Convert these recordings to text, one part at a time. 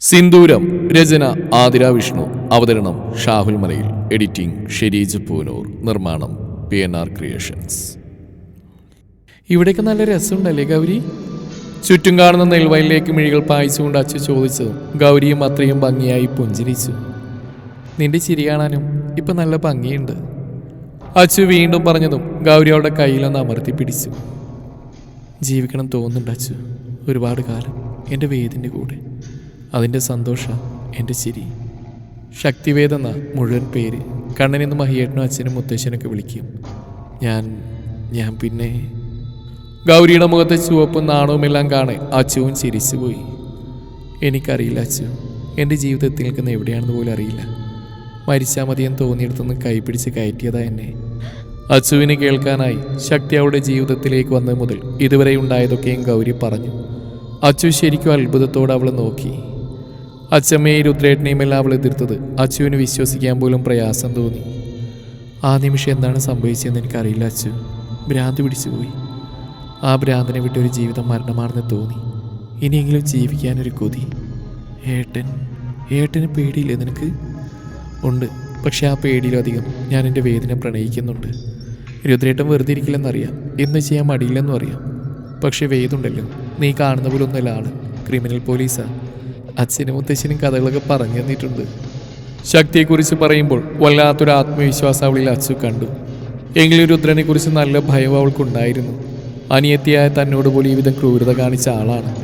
സിന്ദൂരം രചന ആതിര വിഷ്ണു. അവതരണം ഷാഹുൽ മലയിൽ. എഡിറ്റിംഗ് ഷെരീജ് പൂനൂർ. നിർമ്മാണം P N R creations. ഇവിടെയൊക്കെ നല്ല രസമുണ്ടല്ലേ ഗൗരി? ചുറ്റും കാണുന്ന നെൽവയലിലേക്ക് മിഴികൾ പായിച്ചുകൊണ്ട് അച്ഛൻ ചോദിച്ചു. ഗൗരിയും അത്രയും ഭംഗിയായി പുഞ്ചിരിച്ചു. നിന്റെ ചിരി കാണാനും ഇപ്പം നല്ല ഭംഗിയുണ്ട്. അച്ചു വീണ്ടും പറഞ്ഞതും ഗൗരി അവളുടെ കയ്യിലൊന്ന് അമർത്തി പിടിച്ചു. ജീവിക്കണം തോന്നുന്നുണ്ട് അച്ചു ഒരുപാട് കാലം എന്റെ വേദിന്റെ കൂടെ. അതിന്റെ സന്തോഷം എന്റെ ചിരി. ശക്തിവേദ എന്ന മുഴുവൻ പേര്. കണ്ണനെന്ന് മഹിയേട്ടനും അച്ഛനും മുത്തശ്ശനൊക്കെ വിളിക്കും. ഞാൻ ഞാൻ പിന്നെ ഗൗരിയുടെ മുഖത്തെ ചുവപ്പും നാണവുമെല്ലാം കാണെ അച്ചുവും ചിരിച്ചുപോയി എനിക്കറിയില്ല അച്ചു എന്റെ ജീവിതത്തിൽ നിൽക്കുന്ന എവിടെയാണെന്ന് പോലും അറിയില്ല. മരിച്ചാൽ മതിയെന്ന് തോന്നിയെടുത്തുനിന്ന് കൈപിടിച്ച് കയറ്റിയതാ എന്നെ. അച്ചുവിനെ കേൾക്കാനായി ശക്തി അവളുടെ ജീവിതത്തിലേക്ക് വന്നത് മുതൽ ഇതുവരെ ഉണ്ടായതൊക്കെയും ഗൗരി പറഞ്ഞു. അച്ചു ശരിക്കും അത്ഭുതത്തോടെ അവൾ നോക്കി. അച്ചമ്മയെ രുദ്രേട്ടനെയും എല്ലാം അവൾ എതിർത്തത്. അച്ചുവിന് വിശ്വസിക്കാൻ പോലും പ്രയാസം തോന്നി. ആ നിമിഷം എന്താണ് സംഭവിച്ചതെന്ന് എനിക്കറിയില്ല അച്ചു. ഭ്രാന്ത് പിടിച്ചുപോയി. ആ ഭ്രാന്തിനെ വിട്ടൊരു ജീവിതം മരണമാണെന്ന് തോന്നി. ഇനിയെങ്കിലും ജീവിക്കാനൊരു കൊതി. ഏട്ടൻ ഏട്ടന് പേടിയില്ലേ നിനക്ക്? ഉണ്ട് പക്ഷെ ആ പേടിയിലധികം ഞാൻ എന്റെ വേദന പ്രണയിക്കുന്നുണ്ട്. രുദ്രേട്ടൻ വെറുതെ ഇരിക്കില്ലെന്നറിയാം. എന്ന് ചെയ്യാൻ മടിയില്ലെന്നും അറിയാം. പക്ഷേ വേദുണ്ടല്ലോ. നീ കാണുന്ന പോലെ ഒന്നല്ല ആൾ. ക്രിമിനൽ പോലീസാ. അച്ഛനും മുത്തശ്ശനും കഥകളൊക്കെ പറഞ്ഞു തന്നിട്ടുണ്ട്. ശക്തിയെക്കുറിച്ച് പറയുമ്പോൾ വല്ലാത്തൊരു ആത്മവിശ്വാസം അവളിൽ അച്ചു കണ്ടു. എങ്കിലും രുദ്രനെ കുറിച്ച് നല്ല ഭയം അവൾക്കുണ്ടായിരുന്നു. അനിയത്തിയായ തന്നോട് പോലും ഈ വിധം ക്രൂരത കാണിച്ച ആളാണ്.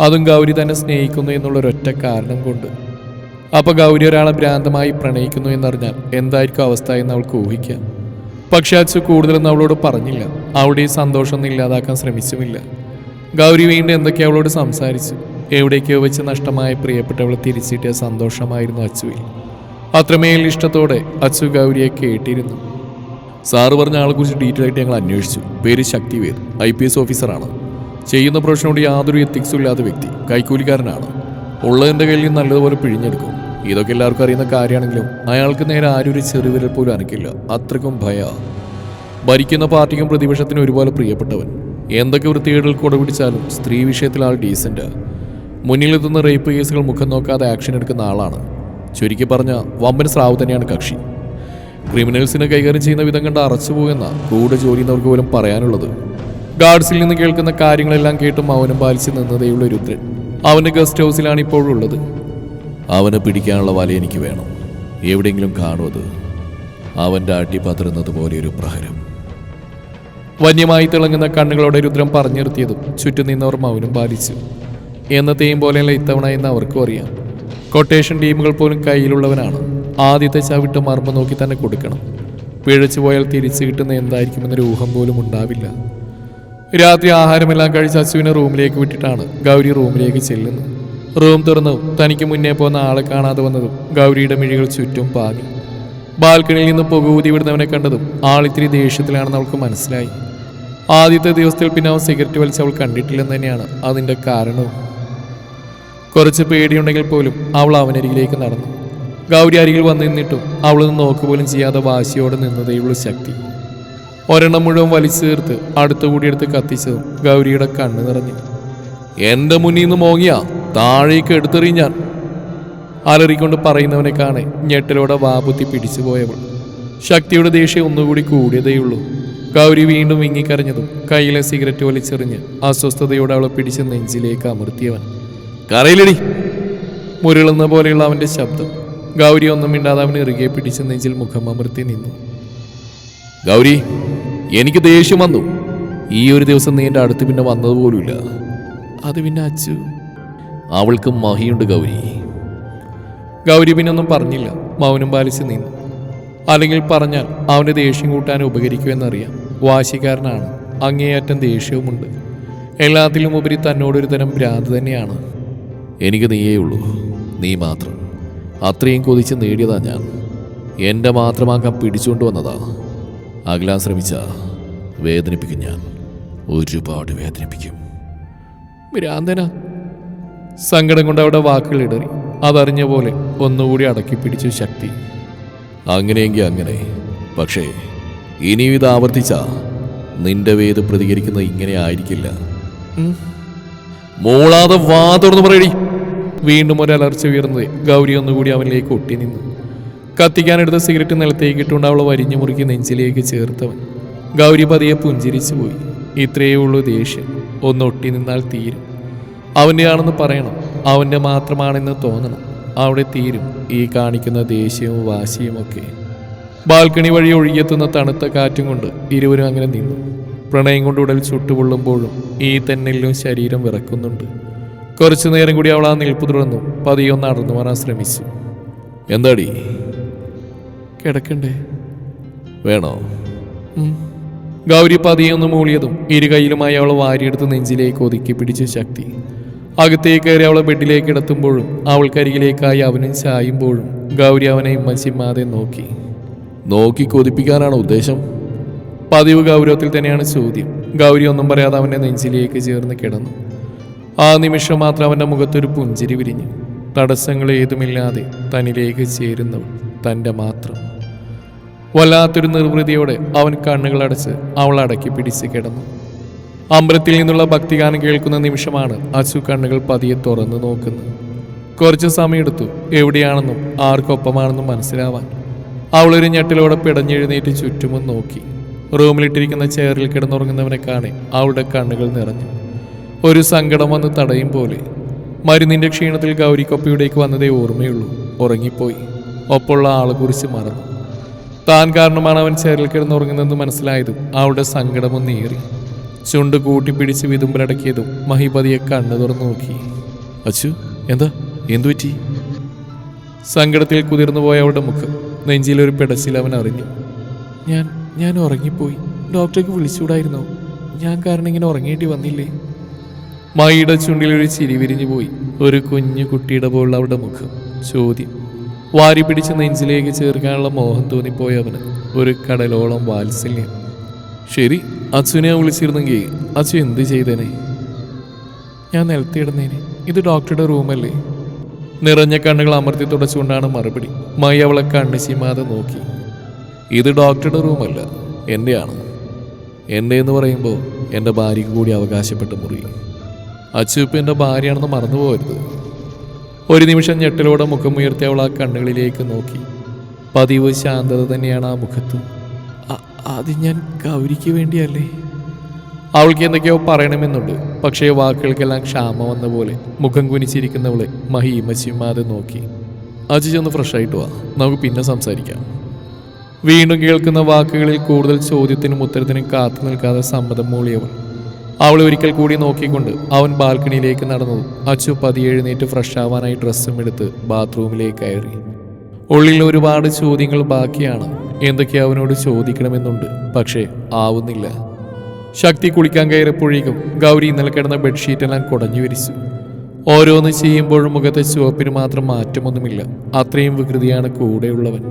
അതും ഗൗരി തന്നെ സ്നേഹിക്കുന്നു എന്നുള്ള ഒരൊറ്റ കാരണം കൊണ്ട്. അപ്പൊ ഗൗരി ഒരാളെ ഭ്രാന്തമായി പ്രണയിക്കുന്നു എന്നറിഞ്ഞാൽ എന്തായിരിക്കും അവസ്ഥ എന്ന് അവൾക്ക് ഊഹിക്കാം. പക്ഷെ അച്ചു കൂടുതലൊന്നും അവളോട് പറഞ്ഞില്ല. അവളുടെ ഈ സന്തോഷമൊന്നും ഇല്ലാതാക്കാൻ ശ്രമിച്ചുമില്ല. ഗൗരി വീണ്ടും എന്തൊക്കെ അവളോട് സംസാരിച്ചു. എവിടേക്കോ വെച്ച് നഷ്ടമായ പ്രിയപ്പെട്ടവൾ തിരിച്ചിട്ടിയ സന്തോഷമായിരുന്നു അച്ചുവിൽ. അത്രമേൽ ഇഷ്ടത്തോടെ അച്ചു ഗൗരിയെ കേട്ടിരുന്നു. സാറ് പറഞ്ഞ ആളെക്കുറിച്ച് ഡീറ്റെയിൽ ആയിട്ട് ഞങ്ങൾ അന്വേഷിച്ചു. പേര് ശക്തിവേദ് ഐ പി എസ് ഓഫീസറാണ്. ചെയ്യുന്ന പ്രൊഫഷനോട് യാതൊരു എത്തിക്സും ഇല്ലാത്ത വ്യക്തി കൈക്കൂലിക്കാരനാണ്. ഉള്ളതിന്റെ കയ്യിൽ നിന്ന് നല്ലതുപോലെ പിഴിഞ്ഞെടുക്കും. ഇതൊക്കെ എല്ലാവർക്കും അറിയുന്ന കാര്യമാണെങ്കിലും അയാൾക്ക് നേരെ ആരും ഒരു ചെറുവിരൽ പോലും അനക്കില്ല. അത്രക്കും ഭയ. ഭരിക്കുന്ന പാർട്ടിക്കും പ്രതിപക്ഷത്തിനും ഒരുപോലെ പ്രിയപ്പെട്ടവൻ. എന്തൊക്കെ വൃത്തികേടുകൾ കൊട പിടിച്ചാലും സ്ത്രീ വിഷയത്തിൽ ആൾ ഡീസന്റ് മുന്നിലെത്തുന്ന റേപ്പ് കേസുകൾ മുഖം നോക്കാതെ ആക്ഷൻ എടുക്കുന്ന ആളാണ്. ചുരുക്കി പറഞ്ഞ വമ്പൻ സ്രാവ് തന്നെയാണ് കക്ഷി. ക്രിമിനൽസിനെ കൈകാര്യം ചെയ്യുന്ന വിധം കണ്ട് അറച്ചു പോകുന്ന കൂടെ ജോലി ചെയ്യുന്നവർക്ക് പോലും പറയാനുള്ളത്. ഗാർഡ്സിൽ നിന്ന് കേൾക്കുന്ന കാര്യങ്ങളെല്ലാം കേട്ട് മൗനം പാലിച്ച് നിന്നതേയുള്ള രുദ്രൻ അവന്റെ ഗസ്റ്റ് ഹൗസിലാണ് ഇപ്പോഴുള്ളത് അവനെ പിടിക്കാനുള്ള വല എനിക്ക് വേണം. എവിടെയെങ്കിലും കാണുമത് അവന്റെ അടി പതറുന്നത് പോലെ ഒരു പ്രഹരം. വന്യമായി തിളങ്ങുന്ന കണ്ണുകളോടെ രുദ്രം പറഞ്ഞു നിർത്തിയതും ചുറ്റും നിന്നവർ മൗനം പാലിച്ചു. എന്നത്തെയും പോലെയല്ല ഇത്തവണ എന്ന് അവർക്കും അറിയാം. കൊട്ടേഷൻ ടീമുകൾ പോലും കയ്യിലുള്ളവനാണ്. ആദ്യത്തെ ചവിട്ട് മർമ്മ നോക്കി തന്നെ കൊടുക്കണം. പിഴച്ചു പോയാൽ തിരിച്ചു കിട്ടുന്ന എന്തായിരിക്കുമെന്നൊരു ഊഹം പോലും ഉണ്ടാവില്ല. രാത്രി ആഹാരമെല്ലാം കഴിച്ച് അച്ചുവിനെ റൂമിലേക്ക് വിട്ടിട്ടാണ് ഗൗരി റൂമിലേക്ക് ചെല്ലുന്നത്. റൂം തുറന്നു തനിക്ക് മുന്നേ പോകുന്ന ആളെ കാണാതെ വന്നതും ഗൗരിയുടെ മിഴികൾ ചുറ്റും പാകി ബാൽക്കണിയിൽ നിന്ന് പുകൂതി വിടുന്നവനെ കണ്ടതും ആളിത്തിരി ദേഷ്യത്തിലാണെന്ന് അവൾക്ക് മനസ്സിലായി. ആദ്യത്തെ ദിവസത്തിൽ പിന്നെ അവൻ സിഗരറ്റ് വലിച്ച് അവൾ കണ്ടിട്ടില്ലെന്ന് തന്നെയാണ് അതിന്റെ കാരണവും. കുറച്ച് പേടിയുണ്ടെങ്കിൽ പോലും അവൾ അവനരികിലേക്ക് നടന്നു. ഗൗരി അരികിൽ വന്നു നിന്നിട്ടും അവളൊന്ന് നോക്കുപോലും ചെയ്യാതെ വാശിയോടെ നിന്നതേയുള്ളൂ ശക്തി. ഒരെണ്ണം മുഴുവൻ വലിച്ചു തീർത്ത് അടുത്തുകൂടിയെടുത്ത് കത്തിച്ചതും ഗൗരിയുടെ കണ്ണ് നിറഞ്ഞു. എന്റെ മുന്നിൽ നിന്ന് മോങ്ങിയ താഴേക്ക് എടുത്തെറിയും ഞാൻ അലറിക്കൊണ്ട് പറയുന്നവനെ കാണെ ഞെട്ടലോടെ വാപുത്തി പിടിച്ചുപോയവൾ ശക്തിയുടെ ദേഷ്യം ഒന്നുകൂടി കൂടിയതേയുള്ളൂ ഗൗരി വീണ്ടും വിങ്ങിക്കരഞ്ഞതും കയ്യിലെ സിഗരറ്റ് വലിച്ചെറിഞ്ഞ് അസ്വസ്ഥതയോടെ അവളെ പിടിച്ച് നെഞ്ചിലേക്ക് അമർത്തിയവൻ. കറയിലടി മുരളുന്ന പോലെയുള്ള അവന്റെ ശബ്ദം. ഗൗരി ഒന്നും മിണ്ടാതെ അവൻ ഇറുകെ പിടിച്ച് നെഞ്ചിൽ മുഖം അമർത്തി നിന്നു. ഗൗരി എനിക്ക് ദേഷ്യം വന്നു. ഈ ഒരു ദിവസം നീ എന്റെ അടുത്ത് പിന്നെ വന്നതുപോലുമില്ല. അത് പിന്നെ അച്ചു. അവൾക്ക് മഹിയുണ്ട് ഗൗരി. ഗൗരി പിന്നെ ഒന്നും പറഞ്ഞില്ല. മൗനം പാലിച്ച് നിന്നു. അല്ലെങ്കിൽ പറഞ്ഞാൽ അവന്റെ ദേഷ്യം കൂട്ടാൻ ഉപകരിക്കുമെന്നറിയാം വാശിക്കാരനാണ്. അങ്ങേയറ്റം ദേഷ്യവുമുണ്ട്. എല്ലാത്തിലും ഉപരി തന്നോടൊരു തരം ഭ്രാന്ത് തന്നെയാണ്. എനിക്ക് നീയേ ഉള്ളൂ. നീ മാത്രം. അത്രയും കൊതിച്ച് നേടിയതാ ഞാൻ. എന്റെ മാത്രമാക്കാൻ പിടിച്ചുകൊണ്ട് വന്നതാ. അകലാൻ ശ്രമിച്ച വേദനിപ്പിക്കും ഞാൻ. ഒരുപാട് വേദനിപ്പിക്കും. ഭ്രാന്തന. സങ്കടം കൊണ്ട് അവിടെ വാക്കുകൾ ഇടറി. അതറിഞ്ഞ പോലെ ഒന്നുകൂടി അടക്കി പിടിച്ചു ശക്തി. അങ്ങനെയെങ്കിൽ അങ്ങനെ. പക്ഷേ ഇനിയും ഇത് ആവർത്തിച്ച നിന്റെ വേദ് പ്രതികരിക്കുന്നത് ഇങ്ങനെ ആയിരിക്കില്ല. മൂളാതെ വാ തുറന്നു പറയടി. വീണ്ടും ഒരു അലർച്ച ഉയർന്നത് ഗൗരി ഒന്നുകൂടി അവനിലേക്ക് ഒട്ടി നിന്നു. കത്തിക്കാനെടുത്ത സിഗരറ്റ് നിലത്തേക്ക് ഇട്ടുകൊണ്ട് അവളെ വരിഞ്ഞു മുറുക്കി നെഞ്ചിലേക്ക് ചേർത്തവൻ. ഗൗരി പതിയെ പുഞ്ചിരിച്ചു പോയി. ഇത്രയേ ഉള്ളൂ ദേഷ്യം. ഒന്ന് ഒട്ടി നിന്നാൽ തീരും. അവന്റെയാണെന്ന് പറയണം. അവന്റെ മാത്രമാണെന്ന് തോന്നണം. അവിടെ തീരും. ഈ കാണിക്കുന്ന ദേഷ്യവും വാശിയും ഒക്കെ. ബാൽക്കണി വഴി ഒഴുകിയെത്തുന്ന തണുത്ത കാറ്റും കൊണ്ട് ഇരുവരും അങ്ങനെ നിന്നു. പ്രണയം കൊണ്ട് ഉടൽ ചുട്ടുപൊള്ളുമ്പോഴും ഈ തെന്നലിലും ശരീരം വിറക്കുന്നുണ്ട്. കുറച്ചു നേരം കൂടി അവൾ ആ നിൽപ്പ് തുടർന്നു. പതിയെ നടന്നു മാറാൻ ശ്രമിച്ചു. എന്താടി? കിടക്കണ്ടേ? വേണോ. ഗൗരി പതിയെ ഒന്ന് മൂളിയതും ഇരു കൈയിലുമായി അവൾ വാരിയെടുത്ത് നെഞ്ചിലേക്ക് ഒതുക്കി പിടിച്ച ശക്തി. അകത്തേക്ക് കയറി അവളെ ബെഡിലേക്ക് കിടത്തുമ്പോഴും അവൾക്കരികിലേക്കായി അവനും ചായുമ്പോഴും ഗൗരി അവനെ ഇമ്മച്ചിമ്മാതെ നോക്കി. നോക്കി കൊതിപ്പിക്കാനാണ് ഉദ്ദേശം? പതിവ് ഗൗരവത്തിൽ തന്നെയാണ് ചോദ്യം. ഗൗരി ഒന്നും പറയാതെ അവന്റെ നെഞ്ചിലേക്ക് ചേർന്ന് കിടന്നു. ആ നിമിഷം മാത്രം അവന്റെ മുഖത്തൊരു പുഞ്ചിരി വിരിഞ്ഞു. തടസ്സങ്ങൾ ഏതുമില്ലാതെ തന്നിലേക്ക് ചേരുന്നവൾ തന്റെ മാത്രം. വല്ലാത്തൊരു നിർവൃതിയോടെ അവൻ കണ്ണുകളടച്ച് അവൾ അടക്കി പിടിച്ച് കിടന്നു. അമ്പലത്തിൽ നിന്നുള്ള ഭക്തിഗാനം കേൾക്കുന്ന നിമിഷമാണ് അച്ചു കണ്ണുകൾ പതിയെ തുറന്നു നോക്കുന്നത്. കുറച്ച് സമയമെടുത്തു എവിടെയാണെന്നും ആർക്കൊപ്പമാണെന്നും മനസ്സിലാവാൻ. അവളൊരു ഞെട്ടിലോടെ പിടഞ്ഞെഴുന്നേറ്റ് ചുറ്റുമും നോക്കി. റൂമിലിട്ടിരിക്കുന്ന ചെയറിൽ കിടന്നുറങ്ങുന്നവനെ കാണെ അവളുടെ കണ്ണുകൾ നിറഞ്ഞു. ഒരു സങ്കടം വന്ന് തടയും പോലെ. മരുന്നിന്റെ ക്ഷീണത്തിൽ ഗൗരിക്കൊപ്പയിലേക്ക് വന്നതേ ഓർമ്മയുള്ളൂ. ഉറങ്ങിപ്പോയി. ഒപ്പമുള്ള ആളെ കുറിച്ച് മറന്നു. താൻ കാരണമാണ് അവൻ ചേരൽ കിടന്നുറങ്ങുന്നതെന്ന് മനസ്സിലായതും അവളുടെ സങ്കടമൊന്ന് ഏറി. ചുണ്ട് കൂട്ടിപ്പിടിച്ച് വിതുമ്പലടക്കിയതും മഹിപതിയെ കണ്ണു തുറന്നു നോക്കി. അച്ചു എന്താ? എന്തു പറ്റി? സങ്കടത്തിൽ കുതിർന്നു പോയ അവളുടെ മുഖം നെഞ്ചിലൊരു പിടച്ചിൽ അവൻ അറിഞ്ഞു. ഞാൻ ഞാൻ ഉറങ്ങിപ്പോയി. ഡോക്ടർക്ക് വിളിച്ചുകൂടായിരുന്നോ? ഞാൻ കാരണം ഇങ്ങനെ ഉറങ്ങേണ്ടി വന്നില്ലേ? മൈയുടെ ചുണ്ടിൽ ഒരു ചിരി വിരിഞ്ഞു പോയി. ഒരു കുഞ്ഞു കുട്ടിയുടെ പോലുള്ള അവളുടെ മുഖം. ചോദ്യം. വാരി പിടിച്ച് നെഞ്ചിലേക്ക് ചേർക്കാനുള്ള മോഹം തോന്നിപ്പോയ അവന്. ഒരു കടലോളം വാത്സല്യം. ശരി അച്ഛനെ വിളിച്ചിരുന്നെങ്കിൽ അച്ഛൻ എന്ത് ചെയ്തേനെ? ഞാൻ നിലത്തിയിടുന്നേനെ ഇത് ഡോക്ടറുടെ റൂമല്ലേ? നിറഞ്ഞ കണ്ണുകൾ അമർത്തി തുടച്ചുകൊണ്ടാണ് മറുപടി. മൈ അവളെ കണ്ണ് ചിമാതെ നോക്കി. ഇത് ഡോക്ടറുടെ റൂമല്ല എന്റെയാണ് എന്റെ എന്ന് പറയുമ്പോൾ എന്റെ ഭാര്യയ്ക്ക് കൂടി അവകാശപ്പെട്ട മുറി. അച്ചു എന്റെ ഭാര്യയാണെന്ന് മറന്നു പോകരുത് ഒരു നിമിഷം ഞെട്ടലോടെ മുഖം ഉയർത്തി അവൾ ആ കണ്ണുകളിലേക്ക് നോക്കി. പതിവ് ശാന്തത തന്നെയാണ് ആ മുഖത്ത്. അത് ഞാൻ ഗൗരിക്ക് വേണ്ടിയല്ലേ? അവൾക്ക് എന്തൊക്കെയോ പറയണമെന്നുണ്ട്. പക്ഷേ വാക്കുകൾക്കെല്ലാം ക്ഷാമ വന്ന പോലെ മുഖം കുനിച്ചിരിക്കുന്നവളെ മഹീമച്ചിമാതെ നോക്കി. അജി ചെന്ന് ഫ്രഷായിട്ട് വാ. നമുക്ക് പിന്നെ സംസാരിക്കാം. വീണ്ടും കേൾക്കുന്ന വാക്കുകളിൽ കൂടുതൽ ചോദ്യത്തിനും ഉത്തരത്തിനും കാത്തു നിൽക്കാതെ സമ്മതം മൂളിയവൾ അവളെ ഒരിക്കൽ കൂടി നോക്കിക്കൊണ്ട് അവൻ ബാൽക്കണിയിലേക്ക് നടന്നു. അച്ചു പതിയെഴുന്നേറ്റ് ഫ്രഷ് ആവാനായി ഡ്രസ്സും എടുത്ത് ബാത്റൂമിലേക്ക് കയറി. ഉള്ളിൽ ഒരുപാട് ചോദ്യങ്ങൾ ബാക്കിയാണ്. എന്തൊക്കെ അവനോട് ചോദിക്കണമെന്നുണ്ട്. പക്ഷേ ആവുന്നില്ല. ശക്തി കുളിക്കാൻ കയറിയപ്പോഴേക്കും ഗൗരി ഇന്നലെ കിടന്ന ബെഡ്ഷീറ്റെല്ലാം കുടഞ്ഞു വിരിച്ചു. ഓരോന്ന് ചെയ്യുമ്പോഴും മുഖത്തെ ചുവപ്പിന് മാത്രം മാറ്റമൊന്നുമില്ല. അത്രയും വികൃതിയാണ് കൂടെയുള്ളവൻ.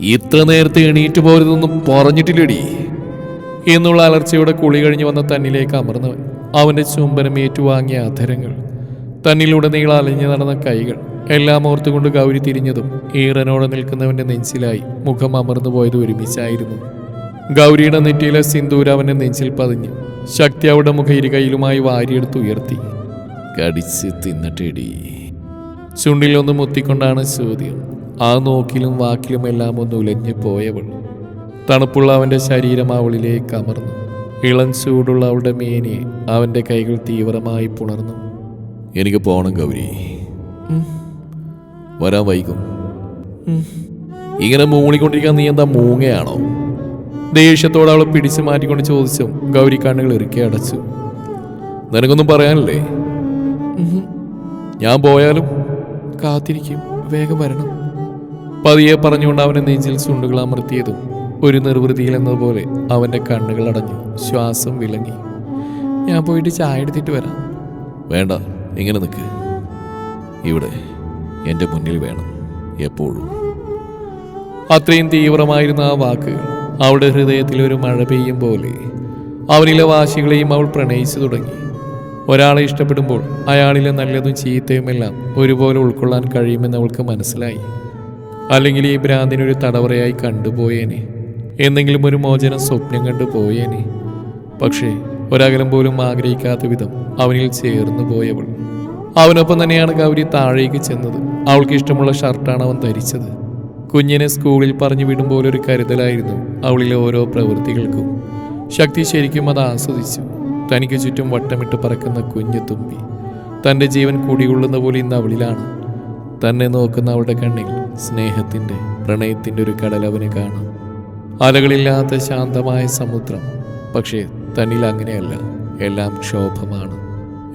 ഇത്ര നേരത്തെ എണീറ്റ് പോരുതൊന്നും പറഞ്ഞിട്ടില്ലടി. എന്നുള്ള അലർച്ചയുടെ കുളി കഴിഞ്ഞു വന്ന തന്നിലേക്ക് അമർന്നവൻ. അവന്റെ ചുംബനം ഏറ്റുവാങ്ങിയ അധരങ്ങൾ. തന്നിലൂടെ നീള അലിഞ്ഞു നടന്ന കൈകൾ. എല്ലാം ഓർത്തുകൊണ്ട് ഗൗരി തിരിഞ്ഞതും ഈറനോടെ നിൽക്കുന്നവന്റെ നെഞ്ചിലായി മുഖം അമർന്നു പോയത് ഒരുമിച്ചായിരുന്നു. ഗൗരിയുടെ നെറ്റിയിലെ സിന്ദൂർ അവന്റെ നെഞ്ചിൽ പതിഞ്ഞു ശക്തി അവളുടെ മുഖ ഇരുകൈയിലുമായി വാരിയെടുത്ത് ഉയർത്തി. കടിച്ച് തിന്നട്ടേടി. ചുണ്ടിലൊന്ന് മുത്തിക്കൊണ്ടാണ് ചോദ്യം. ആ നോക്കിലും വാക്കിലും എല്ലാം ഒന്ന് ഉലഞ്ഞു പോയവൾ. തണുപ്പുള്ള അവന്റെ ശരീരം അവളിലേക്ക് അമർന്നു. ഇളം ചൂടുള്ള അവളുടെ മേനിയെ അവന്റെ കൈകൾ തീവ്രമായി പുണർന്നു. എനിക്ക് പോകണം ഗൗരി. വരാൻ വൈകും. ഇങ്ങനെ മൂളിക്കൊണ്ടിരിക്കാൻ നീ എന്താ മൂങ്ങയാണോ? ദേഷ്യത്തോടെ അവളെ പിടിച്ചു മാറ്റിക്കൊണ്ട് ചോദിച്ചു ഗൗരി കണ്ണുകൾ ഇറുക്കി അടച്ചു. നിനക്കൊന്നും പറയാനില്ലേ? ഞാൻ പോയാലും? കാത്തിരിക്കും. വേഗം വരണം. പതിയെ പറഞ്ഞുകൊണ്ട് അവനെ നെഞ്ചിൽ ചുണ്ടുകൾ അമർത്തിയതും ഒരു നിർവൃതിയിൽ എന്നതുപോലെ അവന്റെ കണ്ണുകൾ അടഞ്ഞു. ശ്വാസം വിളങ്ങി ഞാൻ പോയിട്ട് ചായ എടുത്തിട്ട് വരാം. വേണ്ട ഇങ്ങനെ നിൽക്ക് ഇവിടെ എന്റെ മുന്നിൽ വേണം എപ്പോഴും. അത്രയും തീവ്രമായിരുന്ന ആ വാക്കുകൾ അവളുടെ ഹൃദയത്തിൽ ഒരു മഴ പെയ്യും പോലെ അവനിലെ വാശികളെയും അവൾ പ്രണയിച്ചു തുടങ്ങി. ഒരാളെ ഇഷ്ടപ്പെടുമ്പോൾ അയാളിലെ നല്ലതും ചീത്തയുമെല്ലാം ഒരുപോലെ ഉൾക്കൊള്ളാൻ കഴിയുമെന്ന് അവൾക്ക് മനസ്സിലായി. അല്ലെങ്കിൽ ഈ ഭ്രാന്തിനൊരു തടവറയായി കണ്ടുപോയേനെ. എന്തെങ്കിലും ഒരു മോചനം സ്വപ്നം കണ്ടു പോയേനെ പക്ഷേ ഒരകലം പോലും ആഗ്രഹിക്കാത്ത വിധം അവനിൽ ചേർന്നു പോയവൾ. അവനൊപ്പം തന്നെയാണ് ഗൗരി താഴേക്ക് ചെന്നത്. അവൾക്ക് ഇഷ്ടമുള്ള ഷർട്ടാണ് അവൻ ധരിച്ചത്. കുഞ്ഞിനെ സ്കൂളിൽ പറഞ്ഞു വിടും ഒരു കരുതലായിരുന്നു അവളിലെ ഓരോ പ്രവൃത്തികൾക്കും. ശക്തി ശരിക്കും അത് ആസ്വദിച്ചു. തനിക്ക് ചുറ്റും വട്ടമിട്ട് പറക്കുന്ന കുഞ്ഞു തുമ്പി. തന്റെ ജീവൻ കുടികൊള്ളുന്ന പോലെ ഇന്ന് അവളിലാണ്. തന്നെ നോക്കുന്ന അവളുടെ കണ്ണിൽ സ്നേഹത്തിന്റെ പ്രണയത്തിന്റെ ഒരു കടൽ അവന് കാണാം അലകളില്ലാത്ത ശാന്തമായ സമുദ്രം. പക്ഷേ തന്നിൽ അങ്ങനെയല്ല. എല്ലാം ക്ഷോഭമാണ്.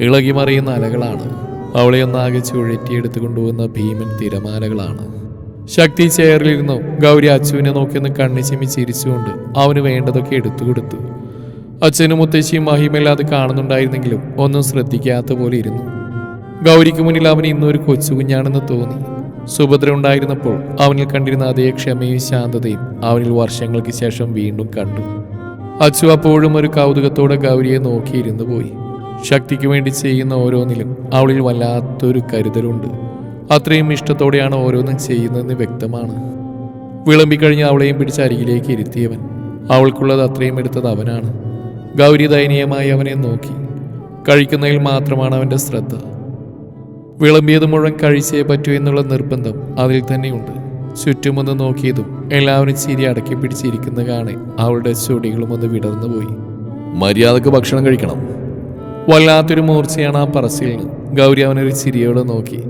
ഇളകി മറിയുന്ന അലകളാണ്. അവളെ ഒന്നാകെ ചുഴറ്റിയെടുത്ത് കൊണ്ടുപോകുന്ന ഭീമൻ തിരമാലകളാണ്. ശക്തി ചെയറിലിരുന്നു. ഗൗരി അച്ചുവിനെ നോക്കിയൊന്ന് കണ്ണി ചിമ്മി ചിരിച്ചുകൊണ്ട് അവന് വേണ്ടതൊക്കെ എടുത്തു കൊടുത്തു. അച്ഛനും മുത്തശ്ശിയും മഹിമല്ലാതെ കാണുന്നുണ്ടായിരുന്നെങ്കിലും ഒന്നും ശ്രദ്ധിക്കാത്ത പോലെ ഇരുന്നു. ഗൗരിക്ക് മുന്നിൽ അവൻ ഇന്നൊരു കൊച്ചു കുഞ്ഞാണെന്ന് തോന്നി. സുഭദ്ര ഉണ്ടായിരുന്നപ്പോൾ അവനിൽ കണ്ടിരുന്ന അതേ ക്ഷമയും ശാന്തതയും അവനിൽ വർഷങ്ങൾക്ക് ശേഷം വീണ്ടും കണ്ടു. അച്ചു അപ്പോഴും ഒരു കൗതുകത്തോടെ ഗൗരിയെ നോക്കിയിരുന്നു പോയി. ശക്തിക്ക് വേണ്ടി ചെയ്യുന്ന ഓരോന്നിലും അവളിൽ വല്ലാത്തൊരു കരുതലുണ്ട്. അത്രയും ഇഷ്ടത്തോടെയാണ് ഓരോന്നും ചെയ്യുന്നതെന്ന് വ്യക്തമാണ്. വിളമ്പിക്കഴിഞ്ഞ് അവളെയും പിടിച്ച് അരികിലേക്ക് ഇരുത്തിയവൻ. അവൾക്കുള്ളത് അത്രയും എടുത്തത് അവനാണ്. ഗൗരി ദയനീയമായി അവനെ നോക്കി. കഴിക്കുന്നതിൽ മാത്രമാണ് അവന്റെ ശ്രദ്ധ. വിളമ്പിയത് മുഴുവൻ കഴിച്ചേ പറ്റൂ എന്നുള്ള നിർബന്ധം അതിൽ തന്നെയുണ്ട്. ചുറ്റുമൊന്ന് നോക്കിയതും എല്ലാവരും ചിരി അടക്കി പിടിച്ചിരിക്കുന്ന കാണെ അവളുടെ ചൊടികളും ഒന്ന് വിടർന്നു പോയി. മര്യാദയ്ക്ക് ഭക്ഷണം കഴിക്കണം. വല്ലാത്തൊരു മൂർച്ചയാണ് ആ പറച്ചിലിന്. ഗൗരി അവനൊരു ചിരിയോടെ നോക്കി.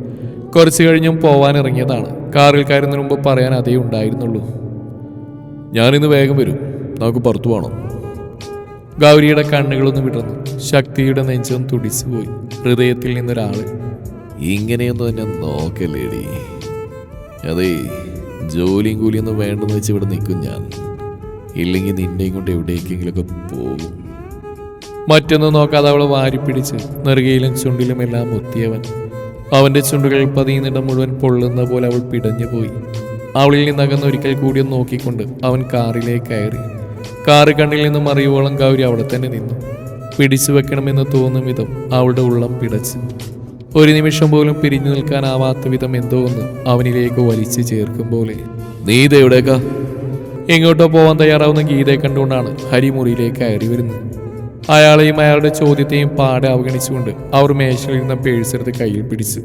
കുറച്ചു കഴിഞ്ഞും പോവാൻ ഇറങ്ങിയതാണ്. കാറിൽ കയറുന്നതിന് മുമ്പ് പറയാൻ അതേ ഉണ്ടായിരുന്നുള്ളൂ. ഞാനിന്ന് വേഗം വരും. നമുക്ക് പുറത്തു പോകണം ഗൗരിയുടെ കണ്ണുകളൊന്ന് വിടർന്നു. ശക്തിയുടെ നെഞ്ചും തുടിച്ചുപോയി. ഹൃദയത്തിൽ നിന്നൊരാൾ ഇങ്ങനെയൊന്നും എന്നെ നോക്കല്ലേടി. അതേ ജോലിയും കൂലിയൊന്നും വേണ്ടെന്ന് വെച്ച് ഇവിടെ നിൽക്കും ഞാൻ. ഇല്ലെങ്കിൽ നിന്നെയും കൊണ്ട് എവിടേക്കെങ്കിലുമൊക്കെ പോകും. മറ്റൊന്നും നോക്കാതെ അവളെ വാരിപ്പിടിച്ച് നെറുകയിലും ചുണ്ടിലും എല്ലാം മുത്തിയവൻ. അവന്റെ ചുണ്ടുകൾ പതിയുന്നിടം മുഴുവൻ പൊള്ളുന്ന പോലെ അവൾ പിടഞ്ഞു പോയി. അവളിൽ നിന്നകന്ന് ഒരിക്കൽ കൂടി നോക്കിക്കൊണ്ട് അവൻ കാറിലേക്ക് കയറി. കാറ് കണ്ണിൽ നിന്ന് മറിയുവോളം ഗൗരി അവിടെ തന്നെ നിന്നു. പിടിച്ചു വെക്കണമെന്ന് തോന്നും വിധം അവളുടെ ഉള്ളം പിടച്ചു. ഒരു നിമിഷം പോലും പിരിഞ്ഞു നിൽക്കാനാവാത്ത വിധം എന്തോ ഒന്ന് അവനിലേക്ക് വലിച്ചു ചേർക്കും പോലെ. നീ ഇത് എവിടേക്കാ? എങ്ങോട്ടോ പോവാൻ തയ്യാറാവുന്ന ഗീതയെ കണ്ടുകൊണ്ടാണ് ഹരി മുറിയിലേക്ക് കയറി വരുന്നത്. അയാളെയും അയാളുടെ ചോദ്യത്തെയും പാടെ അവഗണിച്ചുകൊണ്ട് അവർ മേശയിലിരുന്ന പേഴ്സെടുത്ത് കയ്യിൽ പിടിച്ചു.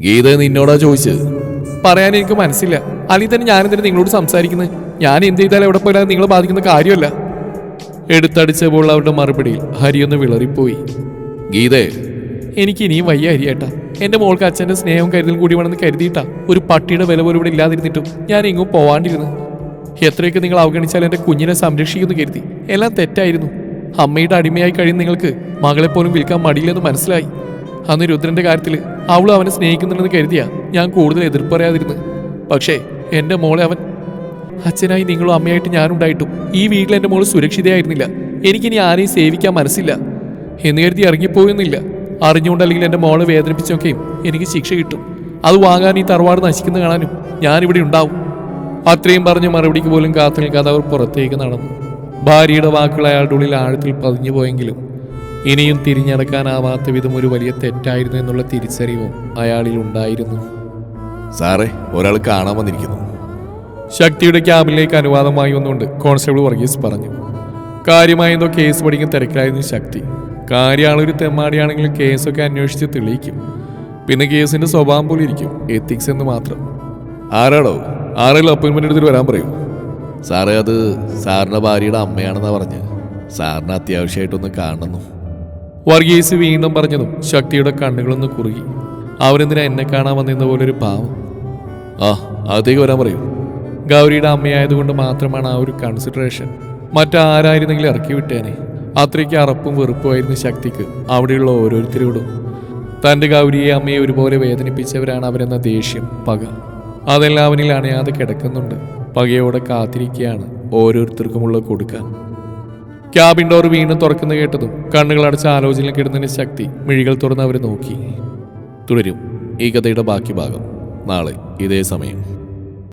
ഗീത നിന്നോടാ ചോദിച്ചത്? പറയാൻ എനിക്ക് മനസ്സില്ല. അല്ലെങ്കിൽ തന്നെ ഞാനെന്തിനു നിങ്ങളോട് സംസാരിക്കുന്നത് ഞാൻ എന്ത് ചെയ്താലും എവിടെ പോയാലും നിങ്ങളെ ബാധിക്കുന്ന കാര്യമല്ല. എടുത്തടിച്ചപ്പോൾ അവരുടെ മറുപടിയിൽ ഹരി ഒന്ന് വിളറിപ്പോയി. ഗീതേ എനിക്ക് ഇനിയും വയ്യ ഹരിയേട്ടാ എന്റെ മോൾക്ക് അച്ഛന്റെ സ്നേഹവും കരുതലും കൂടി വേണമെന്ന് കരുതിയിട്ടാ. ഒരു പട്ടിയുടെ വില പോലും ഇവിടെ ഇല്ലാതിരുന്നിട്ടും ഞാൻ എങ്ങും പോവാണ്ടിരുന്നു എത്രയൊക്കെ നിങ്ങൾ അവഗണിച്ചാൽ എന്റെ കുഞ്ഞിനെ സംരക്ഷിക്കുന്നു കരുതി. എല്ലാം തെറ്റായിരുന്നു. അമ്മയുടെ അടിമയായി കഴിയുന്ന നിങ്ങൾക്ക് മകളെ പോലും വിൽക്കാൻ മടിയില്ലെന്ന് മനസ്സിലായി. അന്ന് രുദ്രന്റെ കാര്യത്തിൽ അവൾ അവനെ സ്നേഹിക്കുന്നുണ്ടെന്ന് കരുതിയ ഞാൻ കൂടുതൽ എതിർപ്പ് പറയാതിരുന്നു പക്ഷേ എന്റെ മോളെ അവൻ അച്ഛനായി നിങ്ങളും അമ്മയായിട്ട് ഞാനുണ്ടായിട്ടും ഈ വീട്ടിൽ എന്റെ മോൾ സുരക്ഷിതയായിരുന്നില്ല. എനിക്കിനി ആരെയും സേവിക്കാൻ മനസ്സില്ല. എന്ന് കരുതി ഇറങ്ങിപ്പോയെന്നില്ല അറിഞ്ഞുകൊണ്ടല്ലെങ്കിൽ എന്റെ മോളെ വേദനിപ്പിച്ചൊക്കെയും എനിക്ക് ശിക്ഷ കിട്ടും. അത് വാങ്ങാൻ ഈ തറവാട് നശിക്കുന്ന കാണാനും ഞാനിവിടെ ഉണ്ടാവും. അത്രയും പറഞ്ഞ് മറുപടിക്ക് പോലും കാത്തു നിൽക്കാതെ അവർ പുറത്തേക്ക് നടന്നു. ഭാര്യയുടെ വാക്കുകൾ അയാളുടെ ഉള്ളിൽ ആഴത്തിൽ പതിഞ്ഞു പോയെങ്കിലും ഇനിയും തിരിഞ്ഞടക്കാനാവാത്ത വിധം ഒരു വലിയ തെറ്റായിരുന്നു എന്നുള്ള തിരിച്ചറിവും അയാളിൽ ഉണ്ടായിരുന്നു. സാറേ ഒരാൾ കാണാൻ വന്നിരിക്കുന്നു. ശക്തിയുടെ ക്യാബിലേക്ക് അനുവാദമായി വന്നുകൊണ്ട് കോൺസ്റ്റബിൾ വർഗീസ് പറഞ്ഞു. കാര്യമായ എന്തോ കേസ് പഠിക്കുന്ന തിരക്കിലായിരുന്നു ശക്തി. കാര്യമാളൊരു തെമ്മാടിയാണെങ്കിലും കേസൊക്കെ അന്വേഷിച്ച് തെളിയിക്കും. പിന്നെ കേസിന്റെ സ്വഭാവം പോലെ ഇരിക്കും എത്തിക്സ് എന്ന് മാത്രം. ആരാടോ? ആരെങ്കിലും അപ്പോയിൻമെന്റ് എടുത്തിട്ട് വരാൻ പറയൂ. സാറേ അത് സാറിന്റെ ഭാര്യയുടെ അമ്മയാണെന്നാ പറഞ്ഞ് സാറിന് അത്യാവശ്യമായിട്ടൊന്ന് കാണുന്നു വർഗീസ് വീണ്ടും പറഞ്ഞതും ശക്തിയുടെ കണ്ണുകളൊന്ന് കുറുകി. അവരെന്തിനാ എന്നെ കാണാൻ വന്നിരുന്ന പോലെ ഒരു പാവം? ആ അകത്തേക്ക് വരാൻ പറയൂ. ഗൗരിയുടെ അമ്മയായതുകൊണ്ട് മാത്രമാണ് ആ ഒരു കൺസിഡറേഷൻ മറ്റാരായിരുന്നെങ്കിലും ഇറക്കി വിട്ടേനെ. അത്രയ്ക്ക് അറപ്പും വെറുപ്പുമായിരുന്നു ശക്തിക്ക്. അവിടെയുള്ള ഓരോരുത്തരോടും. തന്റെ ഗൗരിയെ അമ്മയെ ഒരുപോലെ വേദനിപ്പിച്ചവരാണ് അവരെന്ന ദേഷ്യം പക. അതെല്ലാം അവനിൽ അണയാതെ കിടക്കുന്നുണ്ട്. പകയോടെ കാത്തിരിക്കുകയാണ് ഓരോരുത്തർക്കുമുള്ള കൊടുക്കാൻ. ക്യാബിൻ ഡോർ വീണ്ടും തുറക്കുന്ന കേട്ടതും കണ്ണുകൾ അടച്ച ആലോചനയിൽ കിടന്നതിന് ശക്തി മിഴികൾ തുറന്ന് അവരെ നോക്കി. തുടരും ഈ കഥയുടെ ബാക്കി ഭാഗം. നാളെ ഇതേ സമയം.